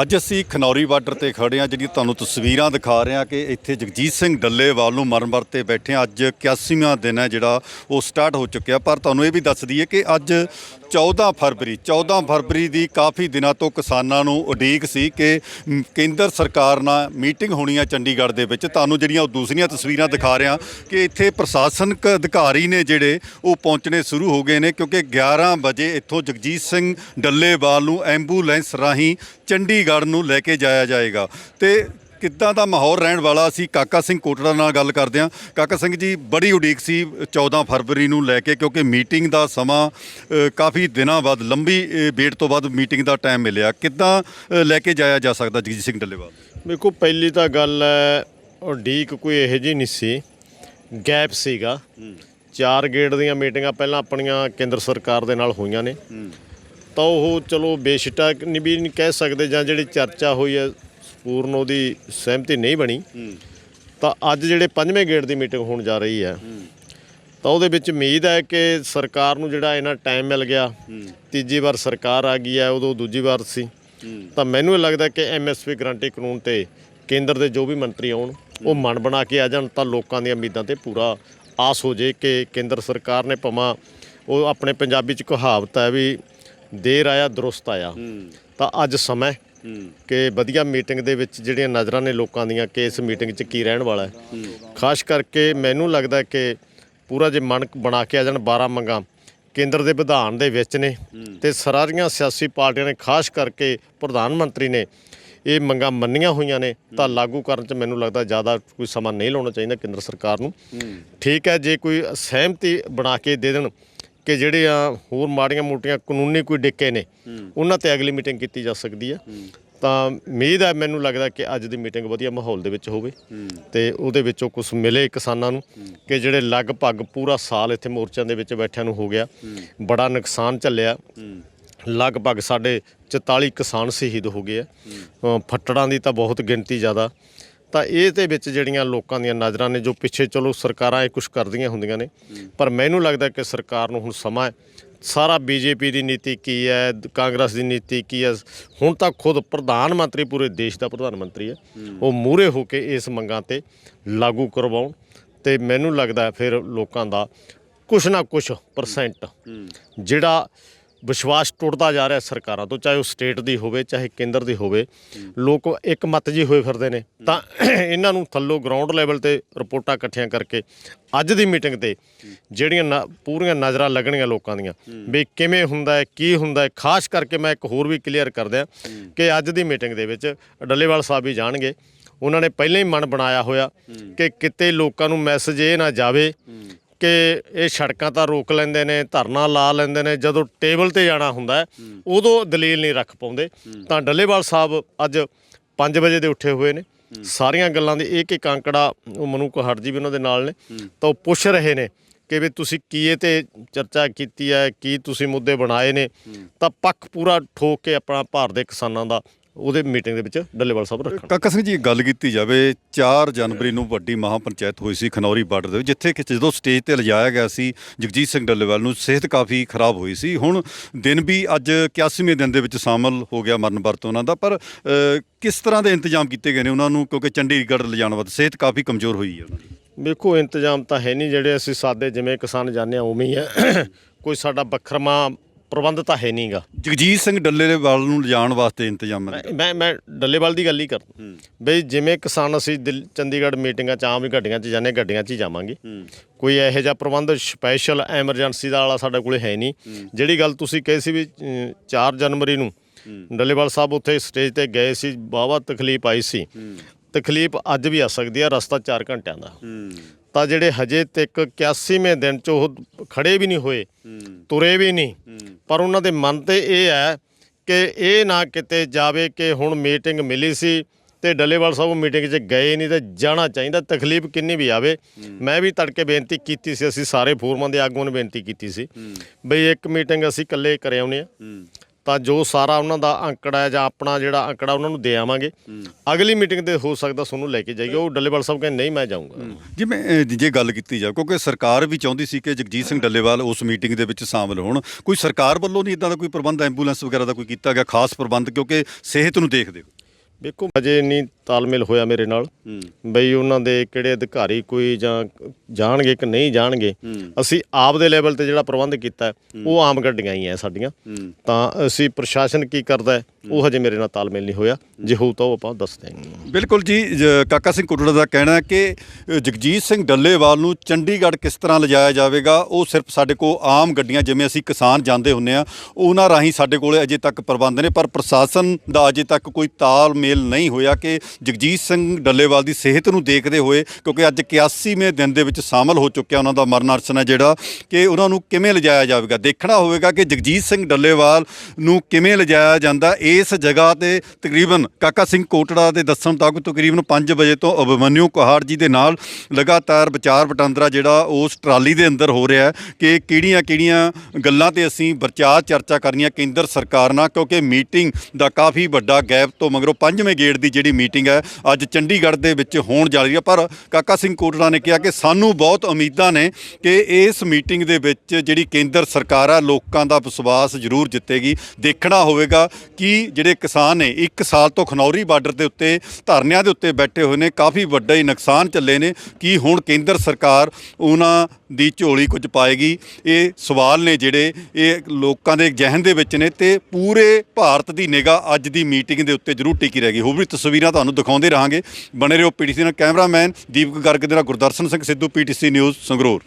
ਅੱਜ ਅਸੀਂ ਖਨੌਰੀ ਬਾਰਡਰ ਤੇ ਖੜੇ ਹਾਂ, ਜਿਹੜੀ ਤੁਹਾਨੂੰ ਤਸਵੀਰਾਂ ਦਿਖਾ ਰਹੇ ਹਾਂ ਕਿ ਇੱਥੇ ਜਗਜੀਤ ਸਿੰਘ ਡੱਲੇਵਾਲ ਨੂੰ ਮਰਨ ਮਰ ਤੇ ਬੈਠੇ ਹਾਂ। ਅੱਜ 81ਵਾਂ ਦਿਨ ਹੈ ਜਿਹੜਾ ਉਹ ਸਟਾਰਟ ਹੋ ਚੁੱਕਿਆ, ਪਰ ਤੁਹਾਨੂੰ ਇਹ ਵੀ ਦੱਸ ਦਈਏ ਕਿ ਅੱਜ 14 ਫਰਵਰੀ 14 ਫਰਵਰੀ ਦੀ ਕਾਫੀ ਦਿਨਾਂ ਤੋਂ ਕਿਸਾਨਾਂ ਨੂੰ ਉਡੀਕ ਸੀ ਕਿ ਕੇਂਦਰ ਸਰਕਾਰ ਨਾਲ ਮੀਟਿੰਗ ਹੋਣੀ ਆ ਚੰਡੀਗੜ੍ਹ ਦੇ ਵਿੱਚ। ਤੁਹਾਨੂੰ ਜਿਹੜੀਆਂ ਉਹ ਦੂਸਰੀਆਂ ਤਸਵੀਰਾਂ ਦਿਖਾ ਰਿਹਾ ਕਿ ਇੱਥੇ ਪ੍ਰਸ਼ਾਸਨਿਕ ਅਧਿਕਾਰੀ ਨੇ ਜਿਹੜੇ ਉਹ ਪਹੁੰਚਣੇ ਸ਼ੁਰੂ ਹੋ ਗਏ ਨੇ ਕਿਉਂਕਿ 11 ਵਜੇ ਇੱਥੋਂ ਜਗਜੀਤ ਸਿੰਘ ਡੱਲੇਵਾਲ ਨੂੰ ਐਂਬੂਲੈਂਸ ਰਾਹੀਂ ਚੰਡੀਗੜ੍ਹ ਨੂੰ ਲੈ ਕੇ ਜਾਇਆ ਜਾਏਗਾ। ਤੇ ਕਿੱਦਾਂ ਦਾ ਮਾਹੌਲ ਰਹਿਣ ਵਾਲਾ ਅਸੀਂ ਕਾਕਾ ਸਿੰਘ ਕੋਟੜਾ ਨਾਲ ਗੱਲ ਕਰਦੇ ਹਾਂ। ਕਾਕਾ ਸਿੰਘ ਜੀ ਬੜੀ ਉਡੀਕ ਸੀ 14 ਫਰਵਰੀ ਨੂੰ ਲੈ ਕੇ ਕਿਉਂਕਿ ਮੀਟਿੰਗ ਦਾ ਸਮਾਂ ਅ, ਕਾਫੀ ਦਿਨਾਂ ਬਾਅਦ ਲੰਬੀ ਅ, ਵੇਟ ਤੋਂ ਬਾਅਦ ਮੀਟਿੰਗ ਦਾ ਟਾਈਮ ਮਿਲਿਆ। ਕਿੱਦਾਂ ਅ, ਲੈ ਕੇ ਜਾਇਆ ਜਾ ਸਕਦਾ ਜਗਜੀਤ ਸਿੰਘ ਡੱਲੇਵਾਲ? ਵੇਖੋ ਪਹਿਲੀ ਤਾਂ ਗੱਲ ਹੈ ਉਡੀਕ ਕੋਈ ਇਹੋ ਜਿਹੀ ਨਹੀਂ ਸੀ। ਗੈਪ ਸੀਗਾ। ਚਾਰ ਗੇੜ ਦੀਆਂ ਮੀਟਿੰਗਾਂ ਪਹਿਲਾਂ ਆਪਣੀਆਂ ਕੇਂਦਰ ਸਰਕਾਰ ਦੇ ਨਾਲ ਹੋਈਆਂ ਨੇ। ਤਾਂ ਉਹ ਚਲੋ ਬੇਸ਼ਟਕ ਨਹੀਂ ਵੀ ਨਹੀਂ ਕਹਿ ਸਕਦੇ ਜਾਂ ਜਿਹੜੀ ਚਰਚਾ ਹੋਈ ਹੈ ਪੂਰਨ ਉਹਦੀ ਸਹਿਮਤੀ ਨਹੀਂ ਬਣੀ, ਤਾਂ ਅੱਜ ਜਿਹੜੇ ਪੰਜਵੇਂ ਗੇੜ ਦੀ ਮੀਟਿੰਗ ਹੋਣ ਜਾ ਰਹੀ ਹੈ, ਤਾਂ ਉਹਦੇ ਵਿੱਚ ਉਮੀਦ ਹੈ ਕਿ ਸਰਕਾਰ ਨੂੰ ਜਿਹੜਾ ਇਹਨਾਂ ਟਾਈਮ ਮਿਲ ਗਿਆ, ਤੀਜੀ ਵਾਰ ਸਰਕਾਰ ਆ ਗਈ ਹੈ, ਉਦੋਂ ਦੂਜੀ ਵਾਰ ਸੀ, ਤਾਂ ਮੈਨੂੰ ਇਹ ਲੱਗਦਾ ਕਿ ਐਮਐਸਪੀ ਗਰੰਟੀ ਕਾਨੂੰਨ ਤੇ ਕੇਂਦਰ ਦੇ ਜੋ ਵੀ ਮੰਤਰੀ ਆਉਣ, ਉਹ ਮਨ ਬਣਾ ਕੇ ਆ ਜਾਣ, ਤਾਂ ਲੋਕਾਂ ਦੀਆਂ ਉਮੀਦਾਂ ਤੇ ਪੂਰਾ ਆਸ ਹੋ ਜੇ ਕਿ ਕੇਂਦਰ ਸਰਕਾਰ ਨੇ ਭਮਾ ਉਹ ਆਪਣੇ ਪੰਜਾਬੀ ਚ ਕਹਾਵਤ ਹੈ ਵੀ, ਦੇਰ ਆਇਆ, ਦਰੁਸਤ ਆਇਆ, ਤਾਂ ਅੱਜ ਸਮਾਂ ਕਿ ਵਧੀਆ ਮੀਟਿੰਗ ਦੇ ਵਿੱਚ ਜਿਹੜੀਆਂ ਨਜ਼ਰਾਂ ਨੇ ਲੋਕਾਂ ਦੀਆਂ ਕਿ ਇਸ ਮੀਟਿੰਗ 'ਚ ਕੀ ਰਹਿਣ ਵਾਲਾ ਹੈ। ਖਾਸ ਕਰਕੇ ਮੈਨੂੰ ਲੱਗਦਾ ਕਿ ਪੂਰਾ ਜੇ ਮਨ ਬਣਾ ਕੇ ਆ ਜਾਣ 12 ਮੰਗਾਂ, ਕੇਂਦਰ ਦੇ ਵਿਧਾਨ ਦੇ ਵਿੱਚ ਨੇ ਤੇ ਸਾਰੀਆਂ ਸਿਆਸੀ ਪਾਰਟੀਆਂ ਨੇ, ਖਾਸ ਕਰਕੇ ਪ੍ਰਧਾਨ ਮੰਤਰੀ ਨੇ, ਇਹ ਮੰਗਾਂ ਮੰਨੀਆਂ ਹੋਈਆਂ ਨੇ ਤਾਂ ਲਾਗੂ ਕਰਨ 'ਚ ਮੈਨੂੰ ਲੱਗਦਾ ਜ਼ਿਆਦਾ ਕੋਈ ਸਮਾਂ ਨਹੀਂ ਲਾਉਣਾ ਚਾਹੀਦਾ ਕੇਂਦਰ ਸਰਕਾਰ ਨੂੰ। ਠੀਕ ਹੈ, ਜੇ ਕੋਈ ਸਹਿਮਤੀ ਬਣਾ ਕੇ ਦੇ ਦੇਣ ਕਿ ਜਿਹੜੇ ਆ ਹੋਰ ਮਾੜੀਆਂ ਮੋਟੀਆਂ ਕਾਨੂੰਨੀ ਕੋਈ ਡਿੱਕੇ ਨੇ ਉਹਨਾਂ ਤੇ ਅਗਲੀ ਮੀਟਿੰਗ ਕੀਤੀ ਜਾ ਸਕਦੀ ਹੈ। ਤਾਂ ਉਮੀਦ ਹੈ ਮੈਨੂੰ ਲੱਗਦਾ ਕਿ ਅੱਜ ਦੀ ਮੀਟਿੰਗ ਵਧੀਆ ਮਾਹੌਲ ਦੇ ਵਿੱਚ ਹੋਵੇ। ਤੇ ਉਹਦੇ ਵਿੱਚੋਂ ਕੁਝ ਮਿਲੇ ਕਿਸਾਨਾਂ ਨੂੰ ਕਿ ਜਿਹੜੇ ਲਗਭਗ ਪੂਰਾ ਸਾਲ ਇੱਥੇ ਮੋਰਚਿਆਂ ਦੇ ਵਿੱਚ ਬੈਠਿਆਂ ਨੂੰ ਹੋ ਗਿਆ। ਬੜਾ ਨੁਕਸਾਨ ਝੱਲਿਆ। ਲਗਭਗ ਸਾਡੇ 44 ਕਿਸਾਨ ਸ਼ਹੀਦ ਹੋ ਗਏ ਆ। ਫੱਟੜਾਂ ਦੀ ਤਾਂ ਬਹੁਤ ਗਿਣਤੀ ਜ਼ਿਆਦਾ। ਤਾਂ ਇਹ ਦੇ ਵਿੱਚ ਜਿਹੜੀਆਂ ਲੋਕਾਂ ਦੀਆਂ ਨਜ਼ਰਾਂ ਨੇ ਜੋ ਪਿੱਛੇ ਚਲੋ ਸਰਕਾਰਾਂ ਇਹ ਕੁਝ ਕਰਦੀਆਂ ਹੁੰਦੀਆਂ ਨੇ ਪਰ ਮੈਨੂੰ ਲੱਗਦਾ ਕਿ ਸਰਕਾਰ ਨੂੰ ਹੁਣ ਸਮਾਂ ਹੈ। ਸਾਰਾ ਬੀਜੇਪੀ ਦੀ ਨੀਤੀ ਕੀ ਹੈ ਕਾਂਗਰਸ ਦੀ ਨੀਤੀ ਕੀ ਹੈ ਹੁਣ ਤਾਂ ਖੁਦ ਪ੍ਰਧਾਨ ਮੰਤਰੀ ਪੂਰੇ ਦੇਸ਼ ਦਾ ਪ੍ਰਧਾਨ ਮੰਤਰੀ ਹੈ। ਉਹ ਮੂਰੇ ਹੋ ਕੇ ਇਸ ਮੰਗਾਂ ਤੇ ਲਾਗੂ ਕਰਵਾਉਣ ਤੇ ਮੈਨੂੰ ਲੱਗਦਾ ਫਿਰ ਲੋਕਾਂ ਦਾ ਕੁਛ ਨਾ ਕੁਛ ਪਰਸੈਂਟ ਜਿਹੜਾ ਵਿਸ਼ਵਾਸ ਟੁੱਟਦਾ ਜਾ ਰਿਹਾ ਸਰਕਾਰਾਂ ਤੋਂ, ਚਾਹੇ ਉਹ ਸਟੇਟ ਦੀ ਹੋਵੇ, ਚਾਹੇ ਕੇਂਦਰ ਦੀ ਹੋਵੇ, ਲੋਕ ਇੱਕ ਮਤ ਜੀ ਹੋਏ ਫਿਰਦੇ ਨੇ। ਤਾਂ ਇਹਨਾਂ ਨੂੰ ਥੱਲੋਂ ਗਰਾਊਂਡ ਲੈਵਲ ਤੇ ਰਿਪੋਰਟਾਂ ਇਕੱਠੀਆਂ ਕਰਕੇ ਅੱਜ ਦੀ ਮੀਟਿੰਗ ਤੇ ਜਿਹੜੀਆਂ ਨ- ਪੂਰੀਆਂ ਨਜ਼ਰਾਂ ਲੱਗਣੀਆਂ ਲੋਕਾਂ ਦੀਆਂ, ਵੀ ਕਿਵੇਂ ਹੁੰਦਾ ਹੈ, ਕੀ ਹੁੰਦਾ ਹੈ। ਖਾਸ ਕਰਕੇ ਮੈਂ ਇੱਕ ਹੋਰ ਵੀ ਕਲੀਅਰ ਕਰ ਦਿਆਂ ਕਿ ਅੱਜ ਦੀ ਮੀਟਿੰਗ ਦੇ ਵਿੱਚ ਡੱਲੇਵਾਲ ਸਾਹਿਬ ਵੀ ਜਾਣਗੇ। ਉਹਨਾਂ ਨੇ ਪਹਿਲਾਂ ਹੀ ਮਨ ਬਣਾਇਆ ਹੋਇਆ ਕਿ ਕਿਤੇ ਲੋਕਾਂ ਨੂੰ ਮੈਸੇਜ ਇਹ ਨਾ ਜਾਵੇ ਕਿ ਇਹ ਸੜਕਾਂ ਤਾਂ ਰੋਕ ਲੈਂਦੇ ਨੇ ਧਰਨਾ ਲਾ ਲੈਂਦੇ ਨੇ ਜਦੋਂ ਟੇਬਲ ਤੇ ਜਾਣਾ ਹੁੰਦਾ ਉਦੋਂ ਦਲੀਲ ਨਹੀਂ ਰੱਖ ਪਾਉਂਦੇ। ਤਾਂ ਡੱਲੇਵਾਲ ਸਾਹਿਬ ਅੱਜ 5 ਵਜੇ ਦੇ ਉੱਠੇ ਹੋਏ ਨੇ। ਸਾਰੀਆਂ ਗੱਲਾਂ ਦੀ ਇੱਕ ਇੱਕ ਅੰਕੜਾ ਉਹ ਮਨੂ ਕੋਹੜ ਜੀ ਵੀ ਉਹਨਾਂ ਦੇ ਨਾਲ ਨੇ। ਤਾਂ ਉਹ ਪੁੱਛ ਰਹੇ ਨੇ ਕਿ ਵੀ ਤੁਸੀਂ ਕੀ ਇਹ ਤੇ ਚਰਚਾ ਕੀਤੀ ਹੈ ਕੀ ਤੁਸੀਂ ਮੁੱਦੇ ਬਣਾਏ ਨੇ? ਤਾਂ ਪੱਖ ਪੂਰਾ ਠੋਕ ਕੇ ਆਪਣਾ ਭਾਰਤ ਦੇ ਕਿਸਾਨਾਂ ਦਾ ਉਹਦੇ ਮੀਟਿੰਗ ਦੇ ਵਿੱਚ ਡੱਲੇਵਾਲ ਸਾਹਿਬ ਰੱਖਣ। ਕਾਕਾ ਸਿੰਘ ਜੀ ਗੱਲ ਕੀਤੀ ਜਾਵੇ 4 ਜਨਵਰੀ ਨੂੰ ਵੱਡੀ ਮਹਾ ਪੰਚਾਇਤ ਹੋਈ ਸੀ ਖਨੌਰੀ ਬਾਰਡਰ ਦੇ ਜਿੱਥੇ ਕਿ ਜਦੋਂ ਸਟੇਜ ਤੇ ਲਿਜਾਇਆ ਗਿਆ ਸੀ ਜਗਜੀਤ ਸਿੰਘ ਡੱਲੇਵਾਲ ਨੂੰ ਸਿਹਤ ਕਾਫੀ ਖਰਾਬ ਹੋਈ ਸੀ। ਹੁਣ ਦਿਨ ਵੀ ਅੱਜ 81ਵੇਂ ਦਿਨ ਦੇ ਵਿੱਚ ਸ਼ਾਮਲ ਹੋ ਗਿਆ ਮਰਨ ਵਰਤ ਉਹਨਾਂ ਦਾ ਪਰ ਕਿਸ ਤਰ੍ਹਾਂ ਦੇ ਇੰਤਜ਼ਾਮ ਕੀਤੇ ਗਏ ਨੇ ਉਹਨਾਂ ਨੂੰ? ਕਿਉਂਕਿ ਚੰਡੀਗੜ੍ਹ ਲਿਜਾਣ ਵਾਸਤੇ ਸਿਹਤ ਕਾਫੀ ਕਮਜ਼ੋਰ ਹੋਈ ਹੈ ਉਹਨਾਂ ਦੀ। ਵੇਖੋ ਇੰਤਜ਼ਾਮ ਤਾਂ ਹੈ ਨਹੀਂ ਜਿਹੜੇ ਅਸੀਂ ਸਾਦੇ ਜਿਵੇਂ ਕਿਸਾਨ ਜਾਂਦੇ ਆ ਉਵੇਂ ਹੀ ਹੈ। ਕੋਈ ਸਾਡਾ ਵੱਖਰਮਾ ਪ੍ਰਬੰਧ ਤਾਂ ਹੈ ਨਹੀਂਗਾ ਜਗਜੀਤ ਸਿੰਘ ਡੱਲੇਵਾਲ ਨੂੰ ਲਿਜਾਣ ਵਾਸਤੇ ਇੰਤਜ਼ਾਮ ਮੈਂ ਮੈਂ ਡੱਲੇਵਾਲ ਦੀ ਗੱਲ ਹੀ ਕਰਦਾ। ਬਈ ਜਿਵੇਂ ਕਿਸਾਨ ਅਸੀਂ ਚੰਡੀਗੜ੍ਹ ਮੀਟਿੰਗਾਂ ਚ ਆਮ ਹੀ ਗੱਡੀਆਂ 'ਚ ਜਾਂਦੇ ਗੱਡੀਆਂ 'ਚ ਹੀ ਜਾਵਾਂਗੇ। ਕੋਈ ਇਹੋ ਜਿਹਾ ਪ੍ਰਬੰਧ ਸਪੈਸ਼ਲ ਐਮਰਜੈਂਸੀ ਦਾ ਵਾਲਾ ਸਾਡੇ ਕੋਲੇ ਹੈ ਨਹੀਂ ਜਿਹੜੀ ਗੱਲ ਤੁਸੀਂ ਕਹੀ ਸੀ ਵੀ ਅਮ, 4 ਜਨਵਰੀ ਨੂੰ ਡੱਲੇਵਾਲ ਸਾਹਿਬ ਉੱਥੇ ਸਟੇਜ ਤੇ ਗਏ ਸੀ ਵਾਹਵਾ ਤਕਲੀਫ ਆਈ ਸੀ। ਤਕਲੀਫ ਅੱਜ ਵੀ ਆ ਸਕਦੀ ਆ ਰਸਤਾ 4 ਘੰਟਿਆਂ ਦਾ। ਤਾਂ ਜਿਹੜੇ ਹਜੇ ਤੱਕ 81ਵੇਂ ਦਿਨ ਚ ਉਹ ਖੜੇ ਵੀ ਨਹੀਂ ਹੋਏ ਤੁਰੇ ਵੀ ਨਹੀਂ। ਪਰ ਉਹਨਾਂ ਦੇ ਮਨ ਤੇ ਇਹ ਹੈ ਕਿ ਇਹ ਨਾ ਕਿਤੇ ਜਾਵੇ ਕਿ ਹੁਣ ਮੀਟਿੰਗ ਮਿਲੀ ਸੀ ਤੇ ਡੱਲੇਵਾਲ ਸਾਹਿਬ ਮੀਟਿੰਗ 'ਚ ਗਏ ਨਹੀਂ ਤੇ ਜਾਣਾ ਚਾਹੀਦਾ ਤਕਲੀਫ ਕਿੰਨੀ ਵੀ ਆਵੇ। ਮੈਂ ਵੀ ਤੜਕੇ ਬੇਨਤੀ ਕੀਤੀ ਸੀ ਅਸੀਂ ਸਾਰੇ ਫੋਰਮਾਂ ਦੇ ਆਗੂਆਂ ਨੂੰ ਬੇਨਤੀ ਕੀਤੀ ਸੀ ਬਈ ਇੱਕ ਮੀਟਿੰਗ ਅਸੀਂ ਇਕੱਲੇ ਕਰ ਆਉਨੇ ਆ ਤਾਂ ਜੋ ਸਾਰਾ ਉਹਨਾਂ ਦਾ ਅੰਕੜਾ ਹੈ ਜਾਂ ਆਪਣਾ ਜਿਹੜਾ ਅੰਕੜਾ ਉਹਨਾਂ ਨੂੰ ਦੇ ਆਵਾਂਗੇ। ਅਗਲੀ ਮੀਟਿੰਗ ਤੇ ਹੋ ਸਕਦਾ ਤੁਹਾਨੂੰ ਲੈ ਕੇ ਜਾਈਏ। ਉਹ ਡੱਲੇਵਾਲ ਸਾਹਿਬ ਕਹਿੰਦੇ ਨਹੀਂ ਮੈਂ ਜਾਊਂਗਾ। ਜਿਵੇਂ ਜੇ ਗੱਲ ਕੀਤੀ ਜਾਵੇ ਕਿਉਂਕਿ ਸਰਕਾਰ ਵੀ ਚਾਹੁੰਦੀ ਸੀ ਕਿ ਜਗਜੀਤ ਸਿੰਘ ਡੱਲੇਵਾਲ ਉਸ ਮੀਟਿੰਗ ਦੇ ਵਿੱਚ ਸ਼ਾਮਲ ਹੋਣ। ਕੋਈ ਸਰਕਾਰ ਵੱਲੋਂ ਨਹੀਂ ਇਦਾਂ ਦਾ ਕੋਈ ਪ੍ਰਬੰਧ ਐਂਬੂਲੈਂਸ ਵਗੈਰਾ ਦਾ ਕੋਈ ਕੀਤਾ ਗਿਆ ਖਾਸ ਪ੍ਰਬੰਧ ਕਿਉਂਕਿ ਸਿਹਤ ਨੂੰ ਦੇਖਦੇ ਹੋ ਵੇਖੋ ਅਜੇ ਨਹੀਂ ਤਾਲਮੇਲ ਹੋਇਆ ਮੇਰੇ ਨਾਲ। ਬਈ ਉਹਨਾਂ ਦੇ ਕਿਹੜੇ ਅਧਿਕਾਰੀ ਕੋਈ ਜਾਂ ਜਾਣਗੇ ਕਿ ਨਹੀਂ ਜਾਣਗੇ ਅਸੀਂ ਆਪ ਦੇ ਲੈਵਲ ਤੇ ਜਿਹੜਾ ਪ੍ਰਬੰਧ ਕੀਤਾ ਉਹ ਆਮ ਗੱਡੀਆਂ ਹੀ ਐ ਸਾਡੀਆਂ। ਤਾਂ ਅਸੀਂ ਪ੍ਰਸ਼ਾਸਨ ਕੀ ਕਰਦਾ ਉਹ ਹਜੇ ਮੇਰੇ ਨਾਲ ਤਾਲਮੇਲ ਨਹੀਂ ਹੋਇਆ। ਜੇ ਹੋਊ ਤਾਂ ਉਹ ਆਪਾਂ ਦੱਸ ਦਿਆਂਗੇ ਬਿਲਕੁਲ ਜੀ ਕਾਕਾ ਸਿੰਘ ਕੁੱਟੜਾ ਦਾ ਕਹਿਣਾ ਹੈ ਕਿ ਜਗਜੀਤ ਸਿੰਘ ਡੱਲੇਵਾਲ ਨੂੰ ਚੰਡੀਗੜ੍ਹ ਕਿਸ ਤਰ੍ਹਾਂ ਲਿਜਾਇਆ ਜਾਵੇਗਾ ਉਹ ਸਿਰਫ ਸਾਡੇ ਕੋਲ ਆਮ ਗੱਡੀਆਂ ਜਿਵੇਂ ਅਸੀਂ ਕਿਸਾਨ ਜਾਂਦੇ ਹੁੰਨੇ ਆ ਉਹਨਾਂ ਰਾਹੀਂ ਸਾਡੇ ਕੋਲ ਅਜੇ ਤੱਕ ਪ੍ਰਬੰਧ ਨੇ ਪਰ ਪ੍ਰਸ਼ਾਸਨ ਦਾ ਅਜੇ ਤੱਕ ਕੋਈ ਤਾਲਮੇਲ ਨਹੀਂ ਹੋਇਆ ਕਿ ਜਗਜੀਤ ਸਿੰਘ ਡੱਲੇਵਾਲ ਦੀ ਸਿਹਤ ਨੂੰ ਦੇਖਦੇ ਹੋਏ, ਕਿਉਂਕਿ ਅੱਜ 81ਵੇਂ ਦਿਨ ਦੇ ਵਿੱਚ ਸ਼ਾਮਲ ਹੋ ਚੁੱਕਿਆ ਉਹਨਾਂ ਦਾ ਮਰਨ ਅਰਸਨ ਹੈ ਜਿਹੜਾ ਕਿ ਉਹਨਾਂ ਨੂੰ ਕਿਵੇਂ ਲਿਜਾਇਆ ਜਾਵੇਗਾ? ਦੇਖਣਾ ਹੋਵੇਗਾ ਕਿ ਜਗਜੀਤ ਸਿੰਘ ਡੱਲੇਵਾਲ ਨੂੰ ਕਿਵੇਂ ਲਿਜਾਇਆ ਜਾਂਦਾ। ਇਸ ਜਗ੍ਹਾ ਤੇ ਤਕਰੀਬਨ ਕਾਕਾ ਸਿੰਘ ਕੋਟੜਾ ਦੇ ਦੱਸਣ ਤੱਕ ਤਕਰੀਬਨ 5 ਵਜੇ ਤੋਂ ਅਭਿਮਨਿਊ ਕੁਹਾੜ ਜੀ ਦੇ ਨਾਲ ਲਗਾਤਾਰ ਵਿਚਾਰ ਵਟਾਂਦਰਾ ਜਿਹੜਾ ਉਸ ਟਰਾਲੀ ਦੇ ਅੰਦਰ ਹੋ ਰਿਹਾ ਹੈ ਕਿ ਕਿਹੜੀਆਂ ਕਿਹੜੀਆਂ ਗੱਲਾਂ ਤੇ ਅਸੀਂ ਵਿਚਾਰ ਚਰਚਾ ਕਰਨੀਆਂ ਕੇਂਦਰ ਸਰਕਾਰ ਨਾਲ, ਕਿਉਂਕਿ ਮੀਟਿੰਗ ਦਾ ਕਾਫੀ ਵੱਡਾ ਗੈਪ ਤੋਂ ਮਗਰੋਂ ਪੰਜਵੇਂ ਗੇੜ ਦੀ ਜਿਹੜੀ ਮੀਟਿੰਗ ਹੈ, ਅੱਜ ਚੰਡੀਗੜ੍ਹ ਦੇ ਵਿੱਚ ਹੋਣ ਜਾ ਰਹੀ ਹੈ। ਪਰ ਕਾਕਾ ਸਿੰਘ ਕੋਟੜਾ ਨੇ ਕਿਹਾ ਕਿ ਸਾਨੂੰ ਬਹੁਤ ਉਮੀਦਾਂ ਨੇ ਕਿ ਇਸ ਮੀਟਿੰਗ ਦੇ ਵਿੱਚ ਜਿਹੜੀ ਕੇਂਦਰ ਸਰਕਾਰ ਆ, ਲੋਕਾਂ ਦਾ ਵਿਸ਼ਵਾਸ ਜ਼ਰੂਰ ਜਿੱਤੇਗੀ। ਦੇਖਣਾ ਹੋਵੇਗਾ ਕਿ ਜਿਹੜੇ ਕਿਸਾਨ ਨੇ, ਇੱਕ ਸਾਲ ਤੋਂ ਖਨੌਰੀ ਬਾਰਡਰ ਦੇ ਉੱਤੇ, ਧਰਨਿਆਂ ਦੇ ਉੱਤੇ ਬੈਠੇ ਹੋਏ ਨੇ, ਕਾਫੀ ਵੱਡਾ ਹੀ ਨੁਕਸਾਨ ਚੱਲੇ ਨੇ। ਕਿ ਹੁਣ ਕੇਂਦਰ ਸਰਕਾਰ ਉਹਨਾਂ ਦੀ ਝੋਲੀ ਕੁਝ ਪਾਏਗੀ? ਇਹ ਸਵਾਲ ਨੇ ਜਿਹੜੇ ਇਹ ਲੋਕਾਂ ਦੇ ਜ਼ਿਹਨ ਦੇ ਵਿੱਚ ਨੇ ਤੇ ਪੂਰੇ ਭਾਰਤ ਦੀ ਨਿਗਾਹ ਅੱਜ ਦੀ ਮੀਟਿੰਗ ਦੇ ਉੱਤੇ ਜ਼ਰੂਰ ਟਿਕੀ ਰਹੇਗੀ ਹੋਰ ਵੀ ਤਸਵੀਰਾਂ ਤੁਹਾਨੂੰ ਦਿਖਾਉਂਦੇ ਰਹਾਂਗੇ। ਬਣੇ ਰਹੋ ਪੀਟੀਸੀ ਨਾਲ ਕੈਮਰਾਮੈਨ ਦੀਪਕ ਗਰਗ ਦੇ ਨਾਲ ਗੁਰਦਰਸ਼ਨ ਸਿੰਘ ਸਿੱਧੂ, ਪੀਟੀਸੀ ਨਿਊਜ਼ ਸੰਗਰੂਰ।